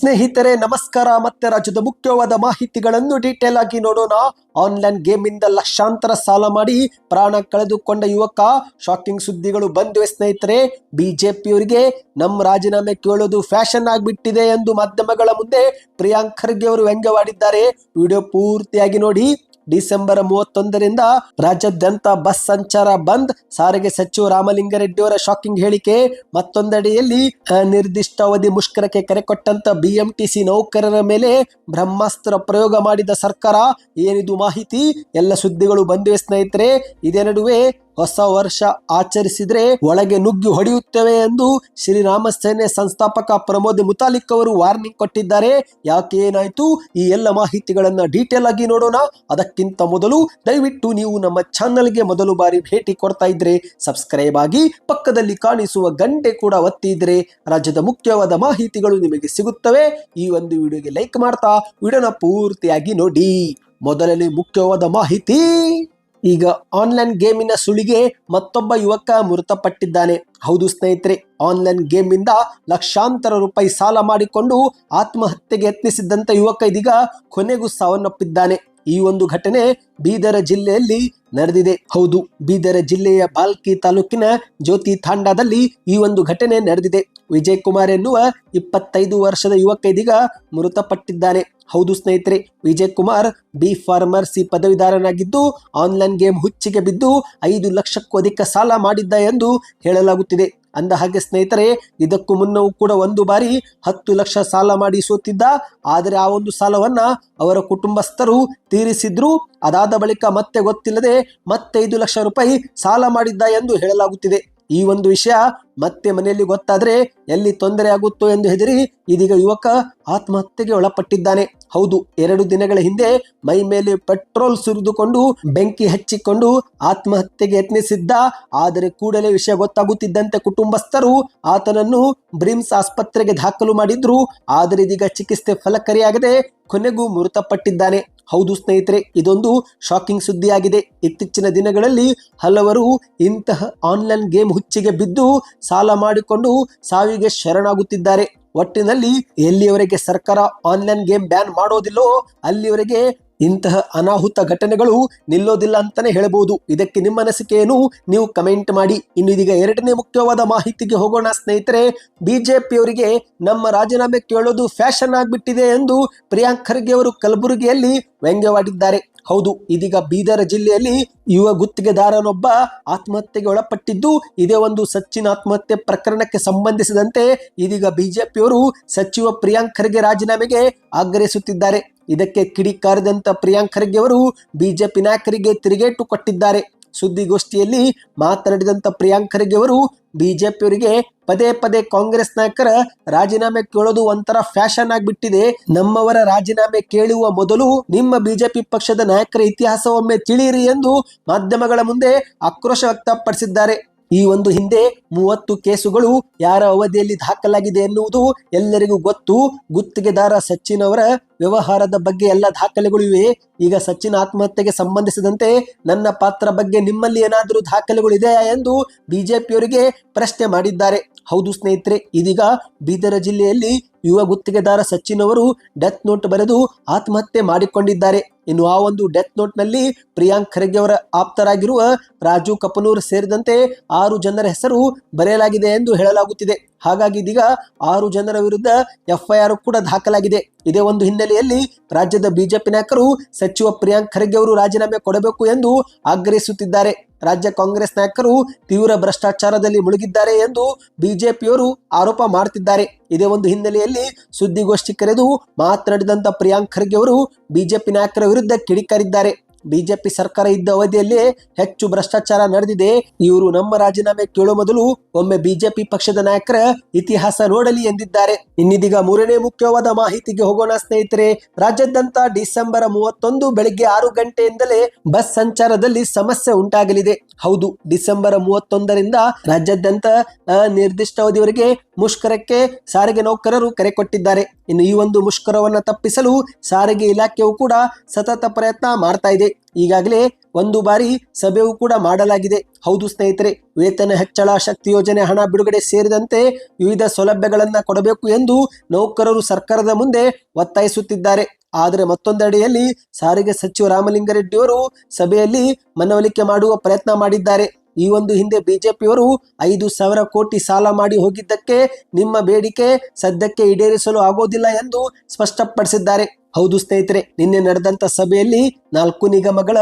ಸ್ನೇಹಿತರೆ, ನಮಸ್ಕಾರ. ಮತ್ತೆ ರಾಜ್ಯದ ಮುಖ್ಯವಾದ ಮಾಹಿತಿಗಳನ್ನು ಡೀಟೇಲ್ ಆಗಿ ನೋಡೋಣ. ಆನ್ಲೈನ್ ಗೇಮ್ ಇಂದ ಲಕ್ಷಾಂತರ ಸಾಲ ಮಾಡಿ ಪ್ರಾಣ ಕಳೆದುಕೊಂಡ ಯುವಕ ಶಾಕಿಂಗ್ ಸುದ್ದಿಗಳು ಬಂದಿವೆ ಸ್ನೇಹಿತರೆ. ಬಿಜೆಪಿಯವರಿಗೆ ನಮ್ಮ ರಾಜೀನಾಮೆ ಕೇಳೋದು ಫ್ಯಾಷನ್ ಆಗಿಬಿಟ್ಟಿದೆ ಎಂದು ಮಾಧ್ಯಮಗಳ ಮುಂದೆ ಪ್ರಿಯಾಂಕ್ ಖರ್ಗೆ ಅವರು ವ್ಯಂಗ್ಯವಾಡಿದ್ದಾರೆ. ವಿಡಿಯೋ ಪೂರ್ತಿಯಾಗಿ ನೋಡಿ. ಡಿಸೆಂಬರ್ ಮೂವತ್ತೊಂದರಿಂದ ರಾಜ್ಯಾದ್ಯಂತ ಬಸ್ ಸಂಚಾರ ಬಂದ್. ಸಾರಿಗೆ ಸಚಿವ ರಾಮಲಿಂಗಾರೆಡ್ಡಿಯವರ ಶಾಕಿಂಗ್ ಹೇಳಿಕೆ ಮತ್ತೊಂದೆಡೆಯಲ್ಲಿ ನಿರ್ದಿಷ್ಟ ಅವಧಿ ಮುಷ್ಕರಕ್ಕೆ ಕರೆ ಕೊಟ್ಟಂತ ಬಿಎಂಟಿಸಿ ನೌಕರರ ಮೇಲೆ ಬ್ರಹ್ಮಾಸ್ತ್ರ ಪ್ರಯೋಗ ಮಾಡಿದ ಸರ್ಕಾರ ಏನಿದು ಮಾಹಿತಿ? ಎಲ್ಲ ಸುದ್ದಿಗಳು ಬಂದಿವೆ ಸ್ನೇಹಿತರೆ. ಇದೇ ನಡುವೆ ಹೊಸ ವರ್ಷ ಆಚರಿಸಿದ್ರೆ ಒಳಗೆ ನುಗ್ಗಿ ಹೊಡೆಯುತ್ತೇವೆ ಎಂದು ಶ್ರೀರಾಮ ಸೇನೆ ಸಂಸ್ಥಾಪಕ ಪ್ರಮೋದ್ ಮುತಾಲಿಕ್ ಅವರು ವಾರ್ನಿಂಗ್ ಕೊಟ್ಟಿದ್ದಾರೆ. ಯಾಕೆ ಏನಾಯ್ತು? ಈ ಎಲ್ಲ ಮಾಹಿತಿಗಳನ್ನ ಡೀಟೇಲ್ ಆಗಿ ನೋಡೋಣ. ಅದಕ್ಕಿಂತ ಮೊದಲು ದಯವಿಟ್ಟು ನೀವು ನಮ್ಮ ಚಾನಲ್ಗೆ ಮೊದಲು ಬಾರಿ ಭೇಟಿ ಕೊಡ್ತಾ ಇದ್ರೆ ಸಬ್ಸ್ಕ್ರೈಬ್ ಆಗಿ ಪಕ್ಕದಲ್ಲಿ ಕಾಣಿಸುವ ಗಂಟೆ ಕೂಡ ಒತ್ತಿದ್ರೆ ರಾಜ್ಯದ ಮುಖ್ಯವಾದ ಮಾಹಿತಿಗಳು ನಿಮಗೆ ಸಿಗುತ್ತವೆ. ಈ ಒಂದು ವಿಡಿಯೋಗೆ ಲೈಕ್ ಮಾಡ್ತಾ, ವಿಡಿಯೋನ ಪೂರ್ತಿಯಾಗಿ ನೋಡಿ. ಮೊದಲನೇ ಮುಖ್ಯವಾದ ಮಾಹಿತಿ. ಈಗ ಆನ್ಲೈನ್ ಗೇಮಿನ ಸುಳಿಗೆ ಮತ್ತೊಬ್ಬ ಯುವಕ ಮೃತಪಟ್ಟಿದ್ದಾನೆ. ಹೌದು ಸ್ನೇಹಿತರೆ ಆನ್ಲೈನ್ ಗೇಮ್ ಇಂದ ಲಕ್ಷಾಂತರ ರೂಪಾಯಿ ಸಾಲ ಮಾಡಿಕೊಂಡು ಆತ್ಮಹತ್ಯೆಗೆ ಯತ್ನಿಸಿದ್ದಂತ ಯುವಕ ಇದೀಗ ಕೊನೆಗೂ ಸಾವನ್ನಪ್ಪಿದ್ದಾನೆ. ಈ ಒಂದು ಘಟನೆ ಬೀದರ ಜಿಲ್ಲೆಯಲ್ಲಿ ನಡೆದಿದೆ. ಹೌದು, ಬೀದರ ಜಿಲ್ಲೆಯ ಬಾಲ್ಕಿ ತಾಲೂಕಿನ ಜ್ಯೋತಿ ತಾಂಡಾದಲ್ಲಿ ಈ ಒಂದು ಘಟನೆ ನಡೆದಿದೆ. ವಿಜಯ್ ಕುಮಾರ್ ಎನ್ನುವ ಇಪ್ಪತ್ತೈದು ವರ್ಷದ ಯುವಕ ಇದೀಗ ಮೃತಪಟ್ಟಿದ್ದಾನೆ. ಹೌದು ಸ್ನೇಹಿತರೆ ವಿಜಯ್ ಕುಮಾರ್ ಬಿ ಫಾರ್ಮರ್ಸಿ ಪದವೀಧರನಾಗಿದ್ದು ಆನ್ಲೈನ್ ಗೇಮ್ ಹುಚ್ಚಿಗೆ ಬಿದ್ದು ಐದು ಲಕ್ಷಕ್ಕೂ ಅಧಿಕ ಸಾಲ ಮಾಡಿದ್ದ ಎಂದು ಹೇಳಲಾಗುತ್ತಿದೆ. ಅಂದ ಹಾಗೆ ಸ್ನೇಹಿತರೆ, ಇದಕ್ಕೂ ಮುನ್ನವೂ ಕೂಡ ಒಂದು ಬಾರಿ ಹತ್ತು ಲಕ್ಷ ಸಾಲ ಮಾಡಿ ಸೋತಿದ್ದ. ಆದರೆ ಆ ಒಂದು ಸಾಲವನ್ನ ಅವರ ಕುಟುಂಬಸ್ಥರು ತೀರಿಸಿದ್ರು. ಅದಾದ ಬಳಿಕ ಮತ್ತೆ ಗೊತ್ತಿಲ್ಲದೆ ಮತ್ತೆ ಐದು ಲಕ್ಷ ರೂಪಾಯಿ ಸಾಲ ಮಾಡಿದ್ದ ಎಂದು ಹೇಳಲಾಗುತ್ತಿದೆ. ಈ ಒಂದು ವಿಷಯ ಮತ್ತೆ ಮನೆಯಲ್ಲಿ ಗೊತ್ತಾದ್ರೆ ಎಲ್ಲಿ ತೊಂದರೆ ಆಗುತ್ತೋ ಎಂದು ಹೆದರಿ ಇದೀಗ ಯುವಕ ಆತ್ಮಹತ್ಯೆಗೆ ಒಳಪಟ್ಟಿದ್ದಾನೆ. ಹೌದು, ಎರಡು ದಿನಗಳ ಹಿಂದೆ ಮೈ ಮೇಲೆ ಪೆಟ್ರೋಲ್ ಸುರಿದುಕೊಂಡು, ಬೆಂಕಿ ಹಚ್ಚಿಕೊಂಡು ಆತ್ಮಹತ್ಯೆಗೆ ಯತ್ನಿಸಿದ್ದ, ಆದರೆ ಕೂಡಲೇ ವಿಷಯ ಗೊತ್ತಾಗುತ್ತಿದ್ದಂತೆ ಕುಟುಂಬಸ್ಥರು ಆತನನ್ನು ಬ್ರಿಮ್ಸ್ ಆಸ್ಪತ್ರೆಗೆ ದಾಖಲು ಮಾಡಿದ್ರು. ಆದರೆ ಇದೀಗ ಚಿಕಿತ್ಸೆ ಫಲಕಾರಿಯಾಗದೆ ಕೊನೆಗೂ ಮೃತಪಟ್ಟಿದ್ದಾನೆ. ಹೌದು ಸ್ನೇಹಿತರೆ, ಇದೊಂದು ಶಾಕಿಂಗ್ ಸುದ್ದಿಯಾಗಿದೆ. ಇತ್ತೀಚಿನ ದಿನಗಳಲ್ಲಿ ಹಲವರು ಇಂತಹ ಆನ್ಲೈನ್ ಗೇಮ್ ಹುಚ್ಚಿಗೆ ಬಿದ್ದು ಸಾಲ ಮಾಡಿಕೊಂಡು ಸಾವಿಗೆ ಶರಣಾಗುತ್ತಿದ್ದಾರೆ. ಒಟ್ಟಿನಲ್ಲಿ ಎಲ್ಲಿಯವರೆಗೆ ಸರ್ಕಾರ ಆನ್ಲೈನ್ ಗೇಮ್ ಬ್ಯಾನ್ ಮಾಡೋದಿಲ್ಲೋ ಅಲ್ಲಿವರೆಗೆ ಇಂತಹ ಅನಾಹುತ ಘಟನೆಗಳು ನಿಲ್ಲೋದಿಲ್ಲ ಅಂತಾನೆ ಹೇಳಬಹುದು ಇದಕ್ಕೆ ನಿಮ್ಮ ಅನಿಸಿಕೆಯನ್ನು ನೀವು ಕಮೆಂಟ್ ಮಾಡಿ. ಇನ್ನು ಇದೀಗ ಎರಡನೇ ಮುಖ್ಯವಾದ ಮಾಹಿತಿಗೆ ಹೋಗೋಣ ಸ್ನೇಹಿತರೆ. ಬಿಜೆಪಿಯವರಿಗೆ ನಮ್ಮ ರಾಜೀನಾಮೆ ಕೇಳೋದು ಫ್ಯಾಷನ್ ಆಗಿಬಿಟ್ಟಿದೆ ಎಂದು ಪ್ರಿಯಾಂಕ್ ಖರ್ಗೆ ಅವರು ಕಲಬುರಗಿಯಲ್ಲಿ ವ್ಯಂಗ್ಯವಾಡಿದ್ದಾರೆ. ಹೌದು, ಇದೀಗ ಬೀದರ ಜಿಲ್ಲೆಯಲ್ಲಿ ಯುವ ಗುತ್ತಿಗೆದಾರನೊಬ್ಬ ಆತ್ಮಹತ್ಯೆಗೆ ಒಳಪಟ್ಟಿದ್ದು, ಇದೇ ಒಂದು ಸಚ್ಚಿನ ಆತ್ಮಹತ್ಯೆ ಪ್ರಕರಣಕ್ಕೆ ಸಂಬಂಧಿಸಿದಂತೆ ಇದೀಗ ಬಿಜೆಪಿಯವರು ಸಚಿವ ಪ್ರಿಯಾಂಕ್ ಖರ್ಗೆ ರಾಜೀನಾಮೆಗೆ ಆಗ್ರಹಿಸುತ್ತಿದ್ದಾರೆ. ಇದಕ್ಕೆ ಕಿಡಿಕಾರದಂತ ಪ್ರಿಯಾಂಕ್ ಖರ್ಗೆ ಅವರು ಬಿಜೆಪಿ ನಾಯಕರಿಗೆ ತಿರುಗೇಟು ಕೊಟ್ಟಿದ್ದಾರೆ. ಸುದ್ದಿಗೋಷ್ಠಿಯಲ್ಲಿ ಮಾತನಾಡಿದಂತ ಪ್ರಿಯಾಂಕ್ ಖರ್ಗೆ ಅವರು ಬಿಜೆಪಿಯವರಿಗೆ ಪದೇ ಪದೇ ಕಾಂಗ್ರೆಸ್ ನಾಯಕರ ರಾಜೀನಾಮೆ ಕೇಳೋದು ಒಂಥರ ಫ್ಯಾಷನ್ ಆಗಿಬಿಟ್ಟಿದೆ. ನಮ್ಮವರ ರಾಜೀನಾಮೆ ಕೇಳುವ ಮೊದಲು ನಿಮ್ಮ ಬಿಜೆಪಿ ಪಕ್ಷದ ನಾಯಕರ ಇತಿಹಾಸವೊಮ್ಮೆ ತಿಳಿಯಿರಿ ಎಂದು ಮಾಧ್ಯಮಗಳ ಮುಂದೆ ಆಕ್ರೋಶ ವ್ಯಕ್ತಪಡಿಸಿದ್ದಾರೆ. ಈ ಒಂದು ಹಿಂದೆ ಮೂವತ್ತು ಕೇಸುಗಳು ಯಾರ ಅವಧಿಯಲ್ಲಿ ದಾಖಲಾಗಿದೆ ಎನ್ನುವುದು ಎಲ್ಲರಿಗೂ ಗೊತ್ತು. ಗುತ್ತಿಗೆದಾರ ಸಚಿನ್ ಅವರ ವ್ಯವಹಾರದ ಬಗ್ಗೆ ಎಲ್ಲ ದಾಖಲೆಗಳು ಇವೆ. ಈಗ ಸಚಿನ್ ಆತ್ಮಹತ್ಯೆಗೆ ಸಂಬಂಧಿಸಿದಂತೆ ನನ್ನ ಪಾತ್ರ ಬಗ್ಗೆ ನಿಮ್ಮಲ್ಲಿ ಏನಾದರೂ ದಾಖಲೆಗಳು ಇದೆಯಾ ಎಂದು ಬಿಜೆಪಿಯವರಿಗೆ ಪ್ರಶ್ನೆ ಮಾಡಿದ್ದಾರೆ. ಹೌದು ಸ್ನೇಹಿತರೆ, ಇದೀಗ ಬೀದರ ಜಿಲ್ಲೆಯಲ್ಲಿ ಯುವ ಗುತ್ತಿಗೆದಾರ ಸಚಿನ್ ಅವರು ಡೆತ್ ನೋಟ್ ಬರೆದು ಆತ್ಮಹತ್ಯೆ ಮಾಡಿಕೊಂಡಿದ್ದಾರೆ. ಇನ್ನು ಆ ಒಂದು ಡೆತ್ ನೋಟ್ನಲ್ಲಿ ಪ್ರಿಯಾಂಕ್ ಖರ್ಗೆ ಅವರ ಆಪ್ತರಾಗಿರುವ ರಾಜು ಕಪನೂರ್ ಸೇರಿದಂತೆ ಆರು ಜನರ ಹೆಸರು ಬರೆಯಲಾಗಿದೆ ಎಂದು ಹೇಳಲಾಗುತ್ತಿದೆ. ಹಾಗಾಗಿ ಇದೀಗ ಆರು ಜನರ ವಿರುದ್ಧ ಎಫ್ಐಆರ್ ಕೂಡ ದಾಖಲಾಗಿದೆ. ಇದೇ ಒಂದು ಹಿನ್ನೆಲೆಯಲ್ಲಿ ರಾಜ್ಯದ ಬಿಜೆಪಿ ನಾಯಕರು ಸಚಿವ ಪ್ರಿಯಾಂಕ್ ಖರ್ಗೆ ಅವರು ರಾಜೀನಾಮೆ ಕೊಡಬೇಕು ಎಂದು ಆಗ್ರಹಿಸುತ್ತಿದ್ದಾರೆ. ರಾಜ್ಯ ಕಾಂಗ್ರೆಸ್ ನಾಯಕರು ತೀವ್ರ ಭ್ರಷ್ಟಾಚಾರದಲ್ಲಿ ಮುಳುಗಿದ್ದಾರೆ ಎಂದು ಬಿಜೆಪಿಯವರು ಆರೋಪ ಮಾಡುತ್ತಿದ್ದಾರೆ. ಇದೇ ಒಂದು ಹಿನ್ನೆಲೆಯಲ್ಲಿ ಸುದ್ದಿಗೋಷ್ಠಿ ಕರೆದು ಮಾತನಾಡಿದಂತ ಪ್ರಿಯಾಂಕ್ ಖರ್ಗೆ ಅವರು ಬಿಜೆಪಿ ನಾಯಕರ ವಿರುದ್ಧ ಕಿಡಿಕಾರಿದ್ದಾರೆ. ಬಿಜೆಪಿ ಸರ್ಕಾರ ಇದ್ದ ಅವಧಿಯಲ್ಲಿ ಹೆಚ್ಚು ಭ್ರಷ್ಟಾಚಾರ ನಡೆದಿದೆ. ಇವರು ನಮ್ಮ ರಾಜೀನಾಮೆ ಕೇಳೋ ಮೊದಲು ಒಮ್ಮೆ ಬಿಜೆಪಿ ಪಕ್ಷದ ನಾಯಕರ ಇತಿಹಾಸ ನೋಡಲಿ ಎಂದಿದ್ದಾರೆ. ಇನ್ನಿದೀಗ ಮೂರನೇ ಮುಖ್ಯವಾದ ಮಾಹಿತಿಗೆ ಹೋಗೋಣ ಸ್ನೇಹಿತರೆ. ರಾಜ್ಯಾದ್ಯಂತ ಡಿಸೆಂಬರ್ ಮೂವತ್ತೊಂದು ಬೆಳಿಗ್ಗೆ ಆರು ಗಂಟೆಯಿಂದಲೇ ಬಸ್ ಸಂಚಾರದಲ್ಲಿ ಸಮಸ್ಯೆ ಉಂಟಾಗಲಿದೆ. ಹೌದು, ಡಿಸೆಂಬರ್ ಮೂವತ್ತೊಂದರಿಂದ ರಾಜ್ಯಾದ್ಯಂತ ನಿರ್ದಿಷ್ಟ ಅವಧಿವರೆಗೆ ಮುಷ್ಕರಕ್ಕೆ ಸಾರಿಗೆ ನೌಕರರು ಕರೆ ಕೊಟ್ಟಿದ್ದಾರೆ. ಇನ್ನು ಈ ಒಂದು ಮುಷ್ಕರವನ್ನು ತಪ್ಪಿಸಲು ಸಾರಿಗೆ ಇಲಾಖೆಯು ಕೂಡ ಸತತ ಪ್ರಯತ್ನ ಮಾಡ್ತಾ ಇದೆ. ಈಗಾಗಲೇ ಒಂದು ಬಾರಿ ಸಭೆಯೂ ಕೂಡ ಮಾಡಲಾಗಿದೆ. ಹೌದು ಸ್ನೇಹಿತರೆ, ವೇತನ ಹೆಚ್ಚಳ, ಶಕ್ತಿ ಯೋಜನೆ, ಹಣ ಬಿಡುಗಡೆ ಸೇರಿದಂತೆ ವಿವಿಧ ಸೌಲಭ್ಯಗಳನ್ನ ಕೊಡಬೇಕು ಎಂದು ನೌಕರರು ಸರ್ಕಾರದ ಮುಂದೆ ಒತ್ತಾಯಿಸುತ್ತಿದ್ದಾರೆ. ಆದರೆ ಮತ್ತೊಂದೆಡೆಯಲ್ಲಿ ಸಾರಿಗೆ ಸಚಿವ ರಾಮಲಿಂಗಾರೆಡ್ಡಿಯವರು ಸಭೆಯಲ್ಲಿ ಮನವೊಲಿಕೆ ಮಾಡುವ ಪ್ರಯತ್ನ ಮಾಡಿದ್ದಾರೆ. ಈ ಒಂದು ಹಿಂದೆ ಬಿಜೆಪಿಯವರು ಐದು ಸಾವಿರ ಕೋಟಿ ಸಾಲ ಮಾಡಿ ಹೋಗಿದ್ದಕ್ಕೆ ನಿಮ್ಮ ಬೇಡಿಕೆ ಸದ್ಯಕ್ಕೆ ಈಡೇರಿಸಲು ಆಗೋದಿಲ್ಲ ಎಂದು ಸ್ಪಷ್ಟಪಡಿಸಿದ್ದಾರೆ. ಹೌದು ಸ್ನೇಹಿತರೆ, ನಿನ್ನೆ ನಡೆದಂತ ಸಭೆಯಲ್ಲಿ ನಾಲ್ಕು ನಿಗಮಗಳ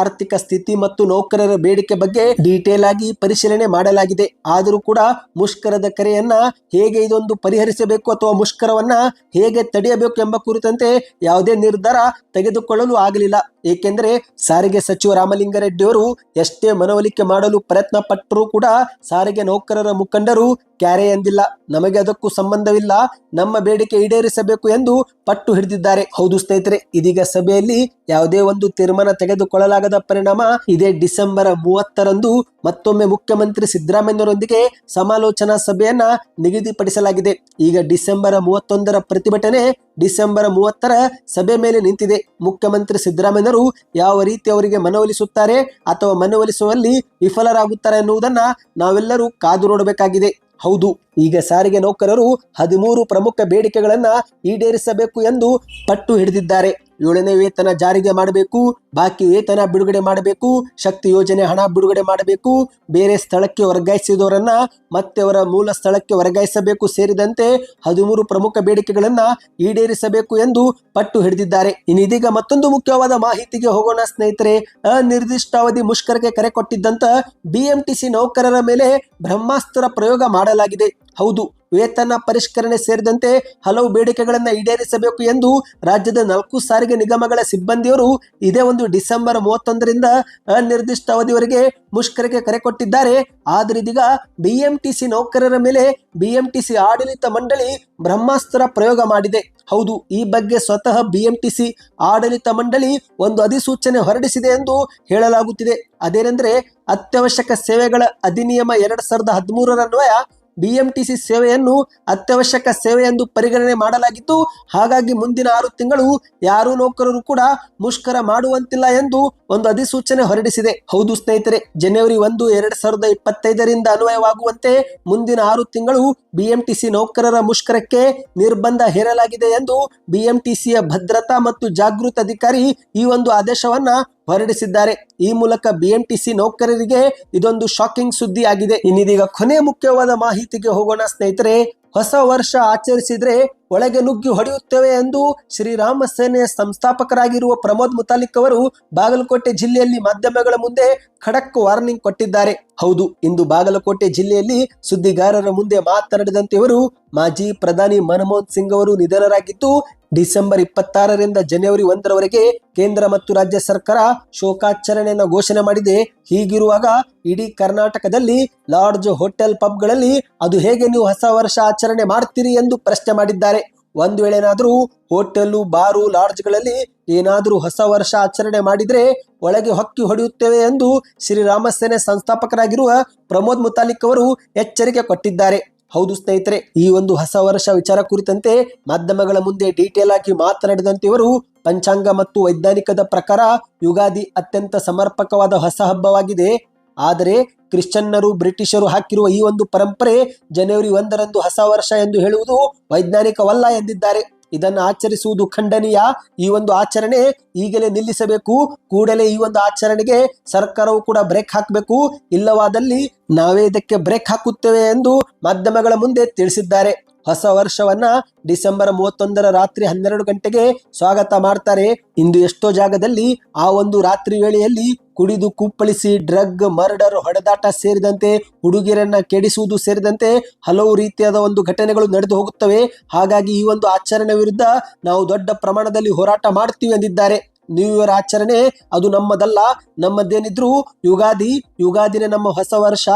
ಆರ್ಥಿಕ ಸ್ಥಿತಿ ಮತ್ತು ನೌಕರರ ಬೇಡಿಕೆ ಬಗ್ಗೆ ಡೀಟೇಲ್ ಆಗಿ ಪರಿಶೀಲನೆ ಮಾಡಲಾಗಿದೆ. ಆದರೂ ಕೂಡ ಮುಷ್ಕರದ ಕರೆಯನ್ನ ಹೇಗೆ ಇದೊಂದು ಪರಿಹರಿಸಬೇಕು ಅಥವಾ ಮುಷ್ಕರವನ್ನ ಹೇಗೆ ತಡೆಯಬೇಕು ಎಂಬ ಕುರಿತಂತೆ ಯಾವುದೇ ನಿರ್ಧಾರ ತೆಗೆದುಕೊಳ್ಳಲು ಆಗಲಿಲ್ಲ. ಏಕೆಂದರೆ ಸಾರಿಗೆ ಸಚಿವ ರಾಮಲಿಂಗಾರೆಡ್ಡಿ ಅವರು ಎಷ್ಟೇ ಮನವೊಲಿಕೆ ಮಾಡಲು ಪ್ರಯತ್ನ ಪಟ್ಟರೂ ಕೂಡ ಸಾರಿಗೆ ನೌಕರರ ಮುಖಂಡರು ಕ್ಯಾರೆ ಎಂದಿಲ್ಲ. ನಮಗೆ ಅದಕ್ಕೂ ಸಂಬಂಧವಿಲ್ಲ. ನಮ್ಮ ಬೇಡಿಕೆ ಈಡೇರಿಸಬೇಕು ಎಂದು ಪಟ್ಟು ಹಿಡಿದಿದ್ದಾರೆ. ಹೌದು ಸ್ನೇಹಿತರೆ, ಇದೀಗ ಸಭೆಯಲ್ಲಿ ಯಾವುದೇ ಒಂದು ತೀರ್ಮಾನ ತೆಗೆದುಕೊಳ್ಳಲಾಗದ ಪರಿಣಾಮ ಇದೇ ಡಿಸೆಂಬರ್ ಮೂವತ್ತರಂದು ಮತ್ತೊಮ್ಮೆ ಮುಖ್ಯಮಂತ್ರಿ ಸಿದ್ದರಾಮಯ್ಯರೊಂದಿಗೆ ಸಮಾಲೋಚನಾ ಸಭೆಯನ್ನ ನಿಗದಿಪಡಿಸಲಾಗಿದೆ. ಈಗ ಡಿಸೆಂಬರ್ ಮೂವತ್ತೊಂದರ ಪ್ರತಿಭಟನೆ ಡಿಸೆಂಬರ್ ಮೂವತ್ತರ ಸಭೆ ಮೇಲೆ ನಿಂತಿದೆ. ಮುಖ್ಯಮಂತ್ರಿ ಸಿದ್ದರಾಮಯ್ಯರು ಯಾವ ರೀತಿ ಅವರಿಗೆ ಮನವೊಲಿಸುತ್ತಾರೆ ಅಥವಾ ಮನವೊಲಿಸುವಲ್ಲಿ ವಿಫಲರಾಗುತ್ತಾರೆ ಎನ್ನುವುದನ್ನ ನಾವೆಲ್ಲರೂ ಕಾದು ನೋಡಬೇಕಾಗಿದೆ. ಹೌದು. ಈಗ ಸಾರಿಗೆ ನೌಕರರು ಹದಿಮೂರು ಪ್ರಮುಖ ಬೇಡಿಕೆಗಳನ್ನ ಈಡೇರಿಸಬೇಕು ಎಂದು ಪಟ್ಟು ಹಿಡಿದಿದ್ದಾರೆ. ಏಳನೇ ವೇತನ ಜಾರಿಗೆ ಮಾಡಬೇಕು, ಬಾಕಿ ವೇತನ ಬಿಡುಗಡೆ ಮಾಡಬೇಕು, ಶಕ್ತಿ ಯೋಜನೆ ಹಣ ಬಿಡುಗಡೆ ಮಾಡಬೇಕು, ಬೇರೆ ಸ್ಥಳಕ್ಕೆ ವರ್ಗಾಯಿಸಿದವರನ್ನ ಮತ್ತೆ ಅವರ ಮೂಲ ಸ್ಥಳಕ್ಕೆ ವರ್ಗಾಯಿಸಬೇಕು ಸೇರಿದಂತೆ ಹದಿಮೂರು ಪ್ರಮುಖ ಬೇಡಿಕೆಗಳನ್ನ ಈಡೇರಿಸಬೇಕು ಎಂದು ಪಟ್ಟು ಹಿಡಿದಿದ್ದಾರೆ. ಇನ್ನಿದೀಗ ಮತ್ತೊಂದು ಮುಖ್ಯವಾದ ಮಾಹಿತಿಗೆ ಹೋಗೋಣ ಸ್ನೇಹಿತರೆ, ಅನಿರ್ದಿಷ್ಟಾವಧಿ ಮುಷ್ಕರಕ್ಕೆ ಕರೆ ಕೊಟ್ಟಿದ್ದಂತ ಬಿಎಂಟಿಸಿ ನೌಕರರ ಮೇಲೆ ಬ್ರಹ್ಮಾಸ್ತ್ರ ಪ್ರಯೋಗ ಮಾಡಲಾಗಿದೆ. ಹೌದು, ವೇತನ ಪರಿಷ್ಕರಣೆ ಸೇರಿದಂತೆ ಹಲವು ಬೇಡಿಕೆಗಳನ್ನು ಈಡೇರಿಸಬೇಕು ಎಂದು ರಾಜ್ಯದ ನಾಲ್ಕು ಸಾರಿಗೆ ನಿಗಮಗಳ ಸಿಬ್ಬಂದಿಯವರು ಇದೇ ಒಂದು ಡಿಸೆಂಬರ್ ಮೂವತ್ತೊಂದರಿಂದ ಅನಿರ್ದಿಷ್ಟ ಅವಧಿವರೆಗೆ ಮುಷ್ಕರಕ್ಕೆ ಕರೆ ಕೊಟ್ಟಿದ್ದಾರೆ. ಆದರೆ ಇದೀಗ ಬಿಎಂಟಿಸಿ ನೌಕರರ ಮೇಲೆ ಬಿಎಂಟಿಸಿ ಆಡಳಿತ ಮಂಡಳಿ ಬ್ರಹ್ಮಾಸ್ತ್ರ ಪ್ರಯೋಗ ಮಾಡಿದೆ. ಹೌದು, ಈ ಬಗ್ಗೆ ಸ್ವತಃ ಬಿಎಂಟಿಸಿ ಆಡಳಿತ ಮಂಡಳಿ ಒಂದು ಅಧಿಸೂಚನೆ ಹೊರಡಿಸಿದೆ ಎಂದು ಹೇಳಲಾಗುತ್ತಿದೆ. ಅದೇನೆಂದರೆ, ಅತ್ಯವಶ್ಯಕ ಸೇವೆಗಳ ಅಧಿನಿಯಮ ಎರಡ್ ಸಾವಿರದ ಹದಿಮೂರರನ್ವಯ ಬಿಎಂಟಿಸಿ ಸೇವೆಯನ್ನು ಅತ್ಯವಶ್ಯಕ ಸೇವೆ ಎಂದು ಪರಿಗಣನೆ ಮಾಡಲಾಗಿದ್ದು ಹಾಗಾಗಿ ಮುಂದಿನ ಆರು ತಿಂಗಳು ಯಾರೂ ನೌಕರರು ಕೂಡ ಮುಷ್ಕರ ಮಾಡುವಂತಿಲ್ಲ ಎಂದು ಒಂದು ಅಧಿಸೂಚನೆ ಹೊರಡಿಸಿದೆ. ಹೌದು ಸ್ನೇಹಿತರೆ, ಜನವರಿ ಒಂದು, ಎರಡ್ ಸಾವಿರದ ಇಪ್ಪತ್ತೈದರಿಂದ ಅನ್ವಯವಾಗುವಂತೆ ಮುಂದಿನ ಆರು ತಿಂಗಳು ಬಿಎಂಟಿಸಿ ನೌಕರರ ಮುಷ್ಕರಕ್ಕೆ ನಿರ್ಬಂಧ ಹೇರಲಾಗಿದೆ ಎಂದು ಬಿಎಂಟಿಸಿಯ ಭದ್ರತಾ ಮತ್ತು ಜಾಗೃತ ಅಧಿಕಾರಿ ಈ ಒಂದು ಆದೇಶವನ್ನ ಹೊರಡಿಸಿದ್ದಾರೆ. ಈ ಮೂಲಕ ಬಿಎಂಟಿಸಿ ನೌಕರರಿಗೆ ಇದೊಂದು ಶಾಕಿಂಗ್ ಸುದ್ದಿ ಆಗಿದೆ ಇನ್ನಿದೀಗ ಕೊನೆ ಮುಖ್ಯವಾದ ಮಾಹಿತಿಗೆ ಹೋಗೋಣ ಸ್ನೇಹಿತರೆ, ಹೊಸ ವರ್ಷ ಆಚರಿಸಿದ್ರೆ ಒಳಗೆ ನುಗ್ಗಿ ಹೊಡೆಯುತ್ತೇವೆ ಎಂದು ಶ್ರೀರಾಮ ಸೇನೆಯ ಸಂಸ್ಥಾಪಕರಾಗಿರುವ ಪ್ರಮೋದ್ ಮುತಾಲಿಕ್ ಅವರು ಬಾಗಲಕೋಟೆ ಜಿಲ್ಲೆಯಲ್ಲಿ ಮಾಧ್ಯಮಗಳ ಮುಂದೆ ಖಡಕ್ ವಾರ್ನಿಂಗ್ ಕೊಟ್ಟಿದ್ದಾರೆ. ಹೌದು, ಇಂದು ಬಾಗಲಕೋಟೆ ಜಿಲ್ಲೆಯಲ್ಲಿ ಸುದ್ದಿಗಾರರ ಮುಂದೆ ಮಾತನಾಡಿದಂತೆ ಇವರು ಮಾಜಿ ಪ್ರಧಾನಿ ಮನಮೋಹನ್ ಸಿಂಗ್ ಅವರು ನಿಧನರಾಗಿದ್ದು ಡಿಸೆಂಬರ್ ಇಪ್ಪತ್ತಾರರಿಂದ ಜನವರಿ ಒಂದರವರೆಗೆ ಕೇಂದ್ರ ಮತ್ತು ರಾಜ್ಯ ಸರ್ಕಾರ ಶೋಕಾಚರಣೆಯನ್ನು ಘೋಷಣೆ ಮಾಡಿದೆ. ಹೀಗಿರುವಾಗ ಇಡೀ ಕರ್ನಾಟಕದಲ್ಲಿ ಲಾಡ್ಜ್ ಹೋಟೆಲ್ ಪಬ್ಗಳಲ್ಲಿ ಅದು ಹೇಗೆ ನೀವು ಹೊಸ ವರ್ಷ ಆಚರಣೆ ಮಾಡ್ತೀರಿ ಎಂದು ಪ್ರಶ್ನೆ ಮಾಡಿದ್ದಾರೆ. ಒಂದು ವೇಳೆನಾದರೂ ಹೋಟೆಲ್ಲು, ಬಾರು, ಲಾಡ್ಜ್ಗಳಲ್ಲಿ ಏನಾದರೂ ಹೊಸ ವರ್ಷ ಆಚರಣೆ ಮಾಡಿದರೆ ಒಳಗೆ ಹೊಕ್ಕಿ ಹೊಡೆಯುತ್ತೇವೆ ಎಂದು ಶ್ರೀರಾಮಸೇನೆ ಸಂಸ್ಥಾಪಕರಾಗಿರುವ ಪ್ರಮೋದ್ ಮುತಾಲಿಕ್ ಅವರು ಎಚ್ಚರಿಕೆ ಕೊಟ್ಟಿದ್ದಾರೆ. ಹೌದು ಸ್ನೇಹಿತರೆ, ಈ ಒಂದು ಹೊಸ ವರ್ಷ ವಿಚಾರ ಕುರಿತಂತೆ ಮಾಧ್ಯಮಗಳ ಮುಂದೆ ಡೀಟೇಲ್ ಆಗಿ ಮಾತನಾಡಿದಂತೆ ಇವರು, ಪಂಚಾಂಗ ಮತ್ತು ವೈಜ್ಞಾನಿಕದ ಪ್ರಕಾರ ಯುಗಾದಿ ಅತ್ಯಂತ ಸಮರ್ಪಕವಾದ ಹೊಸ ಹಬ್ಬವಾಗಿದೆ. ಆದರೆ ಕ್ರಿಶ್ಚಿಯನ್ನರು, ಬ್ರಿಟಿಷರು ಹಾಕಿರುವ ಈ ಒಂದು ಪರಂಪರೆ ಜನವರಿ ಒಂದರಂದು ಹೊಸ ವರ್ಷ ಎಂದು ಹೇಳುವುದು ವೈಜ್ಞಾನಿಕವಲ್ಲ ಎಂದಿದ್ದಾರೆ. ಇದನ್ನು ಆಚರಿಸುವುದು ಖಂಡನೀಯ. ಈ ಒಂದು ಆಚರಣೆ ಈಗಲೇ ನಿಲ್ಲಿಸಬೇಕು. ಕೂಡಲೇ ಈ ಒಂದು ಆಚರಣೆಗೆ ಸರ್ಕಾರವು ಕೂಡ ಬ್ರೇಕ್ ಹಾಕಬೇಕು. ಇಲ್ಲವಾದಲ್ಲಿ ನಾವೇ ಇದಕ್ಕೆ ಬ್ರೇಕ್ ಹಾಕುತ್ತೇವೆ ಎಂದು ಮಾಧ್ಯಮಗಳ ಮುಂದೆ ತಿಳಿಸಿದ್ದಾರೆ. ಹೊಸ ವರ್ಷವನ್ನ ಡಿಸೆಂಬರ್ ಮೂವತ್ತೊಂದರ ರಾತ್ರಿ ಹನ್ನೆರಡು ಗಂಟೆಗೆ ಸ್ವಾಗತ ಮಾಡ್ತಾರೆ. ಇಂದು ಎಷ್ಟೋ ಜಾಗದಲ್ಲಿ ಆ ಒಂದು ರಾತ್ರಿ ವೇಳೆಯಲ್ಲಿ ಕುಡಿದು ಕುಪ್ಪಳಿಸಿ, ಡ್ರಗ್, ಮರ್ಡರ್, ಹೊಡೆದಾಟ ಸೇರಿದಂತೆ ಹುಡುಗಿಯರನ್ನ ಕೆಡಿಸುವುದು ಸೇರಿದಂತೆ ಹಲವು ರೀತಿಯಾದ ಒಂದು ಘಟನೆಗಳು ನಡೆದು ಹೋಗುತ್ತವೆ. ಹಾಗಾಗಿ ಈ ಒಂದು ಆಚರಣೆ ವಿರುದ್ಧ ನಾವು ದೊಡ್ಡ ಪ್ರಮಾಣದಲ್ಲಿ ಹೋರಾಟ ಮಾಡುತ್ತೀವಿ ಎಂದಿದ್ದಾರೆ. ನ್ಯೂ ಇಯರ್ ಆಚರಣೆ ಅದು ನಮ್ಮದಲ್ಲ, ನಮ್ಮದೇನಿದ್ರು ಯುಗಾದಿ, ಯುಗಾದಿನೇ ನಮ್ಮ ಹೊಸ ವರ್ಷ.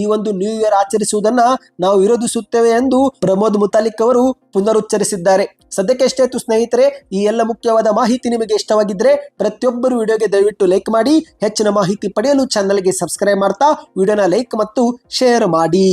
ಈ ಒಂದು ನ್ಯೂ ಇಯರ್ ಆಚರಿಸುವುದನ್ನ ನಾವು ವಿರೋಧಿಸುತ್ತೇವೆ ಎಂದು ಪ್ರಮೋದ್ ಮುತಾಲಿಕ್ ಅವರು ಪುನರುಚ್ಚರಿಸಿದ್ದಾರೆ. ಸದ್ಯಕ್ಕೆ ಎಷ್ಟೇ ಸ್ನೇಹಿತರೆ, ಈ ಎಲ್ಲ ಮುಖ್ಯವಾದ ಮಾಹಿತಿ ನಿಮಗೆ ಇಷ್ಟವಾಗಿದ್ರೆ ಪ್ರತಿಯೊಬ್ಬರು ವಿಡಿಯೋಗೆ ದಯವಿಟ್ಟು ಲೈಕ್ ಮಾಡಿ, ಹೆಚ್ಚಿನ ಮಾಹಿತಿ ಪಡೆಯಲು ಚಾನಲ್ಗೆ ಸಬ್ಸ್ಕ್ರೈಬ್ ಮಾಡ್ತಾ, ವಿಡಿಯೋನ ಲೈಕ್ ಮತ್ತು ಶೇರ್ ಮಾಡಿ.